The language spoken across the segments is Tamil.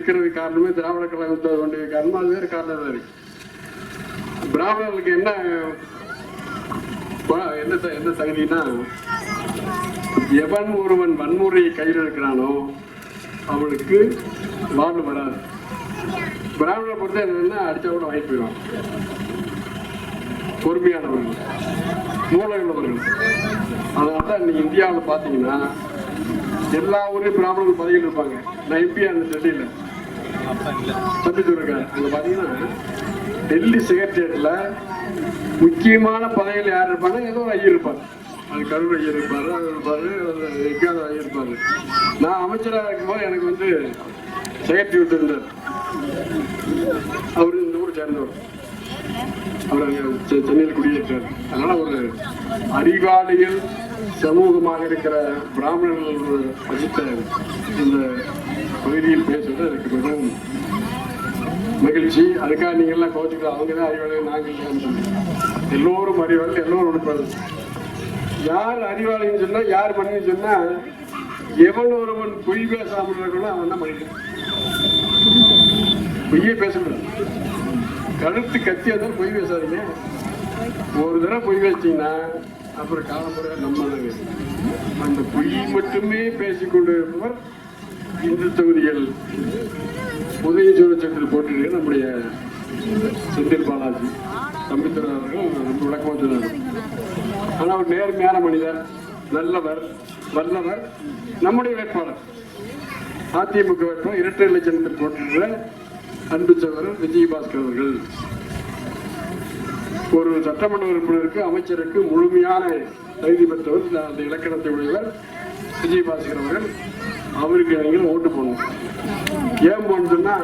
இருக்கிறது காரணமே திராவிட கழகத்தை வேண்டிய காரணம் அது வேறு காரணம் வேறு பிராமணர்களுக்கு என்ன என்ன த- என்ன தகுதினா எவன் ஒருவன் வன்முறையை கையில் இருக்கிறானோ அவனுக்கு வாழ்வு வராது பிராமணரை பொறுத்த என்னன்னா அடிச்சா கூட வாங்கி போயிடும் பொறுமையானவர்கள் மூளை உள்ளவர்கள் அதனால தான் இன்னைக்கு இந்தியாவில் பார்த்தீங்கன்னா எல்லா ஊர்லேயும் பிராமணர்கள் பதவியில் இருப்பாங்க. நான் எம்பி அந்த டெல்லியில். சந்தித்து இருக்கேன் அங்கே பார்த்தீங்கன்னா டெல்லி செக்ரட்டரியேட்டில் முக்கியமான பதவியில் யார் இருப்பாங்க? ஏதோ ஒரு ஐயர் இருப்பார். அது கருண் ஐயர் இருப்பார் அவர் இருப்பார் எக்காத ஐயர் இருப்பார். நான் அமைச்சராக இருக்கும்போது எனக்கு வந்து செக்ரட்டரி இருந்தார். அவர் இந்த ஊர் சேர்ந்தவர். அவர் அங்கே செ- சென்னையில் குடியேற்றார். அதனால் ஒரு அறிவாளிகள் சமூகமாக இருக்கிற பிராமணர்கள் வசித்த இந்த பகுதியில் பேசுவது எனக்கு மிகவும் மகிழ்ச்சி. அதுக்காக நீங்கள்லாம் கோச்சுக்கலாம். அவங்க தான் அறிவாளி நாங்கள் இல்லைன்னு எல்லோரும் அறிவாளிகள் எல்லோரும் உடுப்பார்கள் யார் அறிவாளின்னு சொன்னால் யார் மனிதன் சொன்னால் எவன் ஒருவன் பொய் பேசாமல் இருக்கணும் அவன் தான் மனிதன். பொய்யே பேசக்கூடாது. கழுத்து கத்தி இருந்தாலும் பொய் பேசாதீங்க. ஒரு தடவை பொய் பேசிட்டீங்கன்னா அப்புறம் காலம்புற நம்ம அந்த பொய் மட்டுமே பேசிக்கொண்டு இருப்பவர் இந்து தொகுதியில் உதய சூழச்சத்தில் போட்டிருக்க நம்முடைய செந்தில் பாலாஜி தம்பித்துறை அவர்கள் ரொம்ப விளக்கமாக சொன்னார். ஆனால் அவர் நேர்மையான மனிதர் நல்லவர் வல்லவர் நம்முடைய வேட்பாளர். அதிமுக வேட்பாளர் இரட்டை இலட்சணத்தில் போட்டிருக்கிற அன்பு சகோதரர் விஜயபாஸ்கர் அவர்கள். ஒரு சட்டமன்ற உறுப்பினருக்கு அமைச்சருக்கு முழுமையான தகுதி பெற்றவர் இந்த- அந்த இலக்கணத்தை உடையவர். விஜயபாஸ்கர் அவர்கள் அவருக்கு நீங்கள் ஓட்டு போடணும். ஏன் போகணும்னு சொன்னா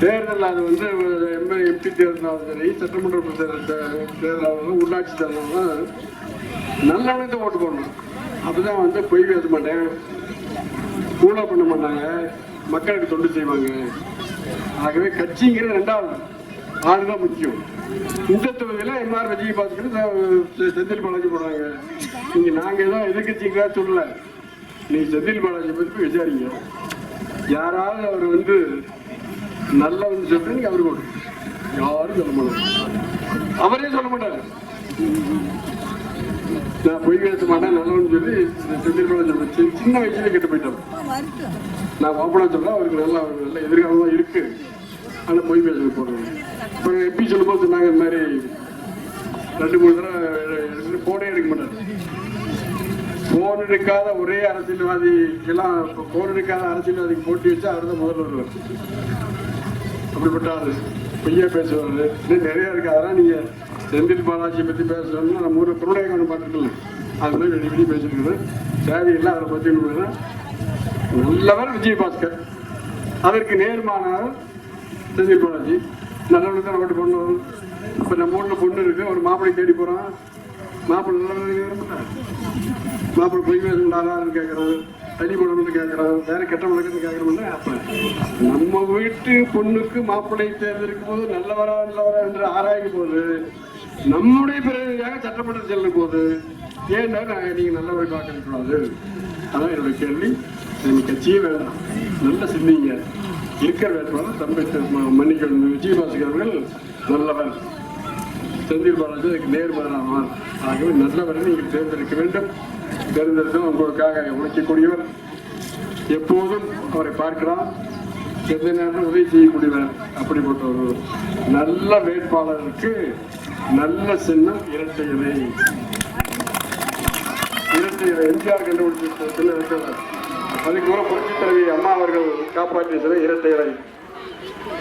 தேர்தல் அது வந்து எம்ஏ எம்பி தேர்தலாலும் சரி சட்டமன்ற தேர்தல் உள்ளாட்சி தேர்தலாலும் நல்லவனுக்கு ஓட்டு போடணும். அப்பதான் வந்து பொய் பேச மாட்டேன். கூலா பண்ண மாட்டாங்க. மக்களுக்கு தொண்டு செய்வாங்க. ஆகவே கட்சிங்கிற ரெண்டாவது. ஆளுதான் முக்கியம். இந்த தொகுதியில் எம்ஆர் விஜய் பார்த்துக்கிட்டு செந்தில் பாலாஜி போடுறாங்க நீங்க நாங்க ஏதோ எதிர்கட்சிங்களா சொல்லல. நீ செந்தில் பாலாஜி பற்றி விசாரிங்க. யாராவது அவர் வந்து நல்லவன் சொல்லிட்டு நீங்க அவருக்கு ஓட்டு. யாரும் சொல்ல மாட்டாங்க. அவரே சொல்ல மாட்டாரு. நான் பொய் பேச மாட்டேன் நல்லவன் சொல்லி செந்தில் பாலாஜி சின்ன வயசுல கெட்டு போயிட்டோம் நான் ஓப்பனாக சொல்றேன் அவருக்கு நல்ல நல்ல எதிர்காலம் இருக்கு. ஆனால் பொய் பேச போடுறேன் இப்போ எப்படி சொல்லும்போது சொன்னாங்க இந்த மாதிரி ரெண்டு மூணு தடவை ஃபோனே எடுக்க மாட்டார். ஃபோன் எடுக்காத ஒரே அரசியல்வாதி எல்லாம் ஃபோன் எடுக்காத அரசியல்வாதிக்கு போட்டி வச்சா அவர் தான் முதல்ல வருவார். அப்படிப்பட்ட ஆள் பொய்யா பேசுவார். இன்னும் நிறைய இருக்கு. அதெல்லாம் நீங்கள் செந்தில் பாலாஜியை பற்றி பேசணும்னா நம்ம ஊரில் பொருளாதாரம் பார்த்துக்கல அது மாதிரி அடிக்கடி பேசிருக்கிறது தேவையில்லை அதை பற்றி நல்லவர் விஜயபாஸ்கர். அதற்கு நேர்மானவர் செந்தில் பாலாஜி நல்லவனுக்கு தான் ஓட்டு பண்ணணும் இப்போ நம்ம ஊரில் பொண்ணு இருக்கு. ஒரு மாப்பிள்ளை தேடி போகிறான் மாப்பிள்ளை நல்லவனுக்கு மாப்பிள்ளை பொய் பேசுண்டாரான்னு கேட்குறாரு தனி படம்னு கேட்குறாரு வேற கெட்ட பழக்கத்தை கேட்குறோம்னா அப்போ நம்ம வீட்டு பொண்ணுக்கு மாப்பிள்ளை தேர்ந்தெடுக்கும் போது நல்லவரா நல்லவரா என்று ஆராயும் போது நம்முடைய பிறகு சட்டமன்றம் செல்லும் போது ஏன்னா நாங்கள் நீங்கள் நல்லவரை பார்க்க கூடாது? அதான் என்னுடைய கேள்வி. எங்கள் கட்சியே வேண்டாம். நல்ல சிந்திங்க. இருக்கிற வேட்பாளர் தம்பி மன்னிக்கணும் விஜயபாஸ்கர் அவர்கள் நல்லவர். செந்தில் பாலாஜி அதுக்கு நேர்மாறானவர். ஆகவே நல்லவரை நீங்கள் தேர்ந்தெடுக்க வேண்டும். தேர்ந்தெடுத்து உங்களுக்காக உழைக்கக்கூடியவர் எப்போதும் அவரை பார்க்கலாம் எந்த நேரம் உதவி செய்யக்கூடியவர் அப்படிப்பட்ட ஒரு நல்ல வேட்பாளருக்கு நல்ல சின்னம் இரட்டை இலை இரட்டை இலை எம்ஜிஆர் கண்டுபிடிச்ச இருக்கிறார். அதுக்கப்புறம் புரட்சி தலைவி அம்மா அவர்கள் காப்பாற்றிய சில இரட்டை இலை.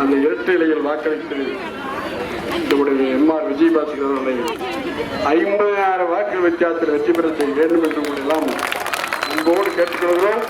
அந்த இரட்டை இலையில் வாக்களித்து நம்முடைய எம்ஆர் விஜயபாஸ்கர் அவர்களை ஐம்பதாயிரம் வாக்கு வித்தியாசத்தில் வெற்றி பெற செய்ய வேண்டும் என்று எல்லாம் அன்போடு கேட்டுக்கொள்கிறோம்.